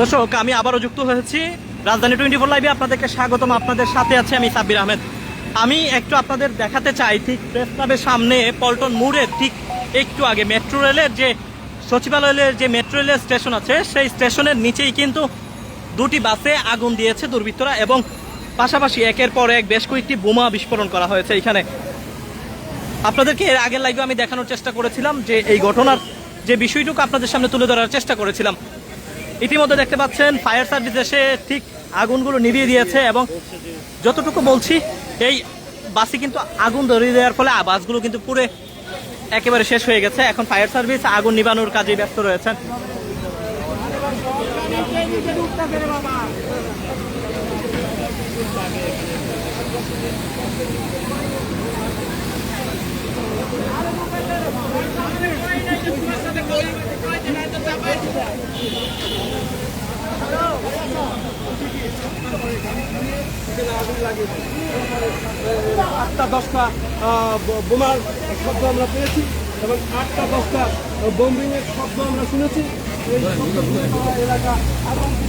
দর্শক, আমি আবারও যুক্ত হয়েছি। রাজধানী টোয়েন্টি ফোর লাইভে আপনাদেরকে স্বাগতম। আপনাদের সাথে আছে আমি সাব্বির আহমেদ। আমি একটু আপনাদের দেখাতে চাই, ঠিক প্রেস ক্লাবের সামনে পল্টন মোড়ের ঠিক একটু আগে মেট্রো রেলের যে সচিবালয়ের যে মেট্রো রেলের স্টেশন আছে, সেই স্টেশনের নিচেই কিন্তু দুটি বাসে আগুন দিয়েছে দুর্বৃত্তরা এবং পাশাপাশি একের পর এক বেশ কয়েকটি বোমা বিস্ফোরণ করা হয়েছে এখানে। আপনাদেরকে এর আগের লাইভে আমি দেখানোর চেষ্টা করেছিলাম যে এই ঘটনার যে বিষয়টুকু আপনাদের সামনে তুলে ধরার চেষ্টা করেছিলাম। ইতিমধ্যে দেখতে পাচ্ছেন, ফায়ার সার্ভিস এসে ঠিক আগুনগুলো নিভিয়ে দিয়েছে এবং যতটুকু বলছি, এই বাসে কিন্তু আগুন ধরিয়ে দেওয়ার ফলে বাসগুলো কিন্তু পুরো একেবারে শেষ হয়ে গেছে। এখন ফায়ার সার্ভিস আগুন নিবানোর কাজে ব্যস্ত রয়েছেন। আটটা, দশটা বোমার শব্দ আমরা পেয়েছি এবং আটটা, দশটা বোম্বিংয়ের শব্দ আমরা শুনেছি এই এলাকা আতঙ্কিত।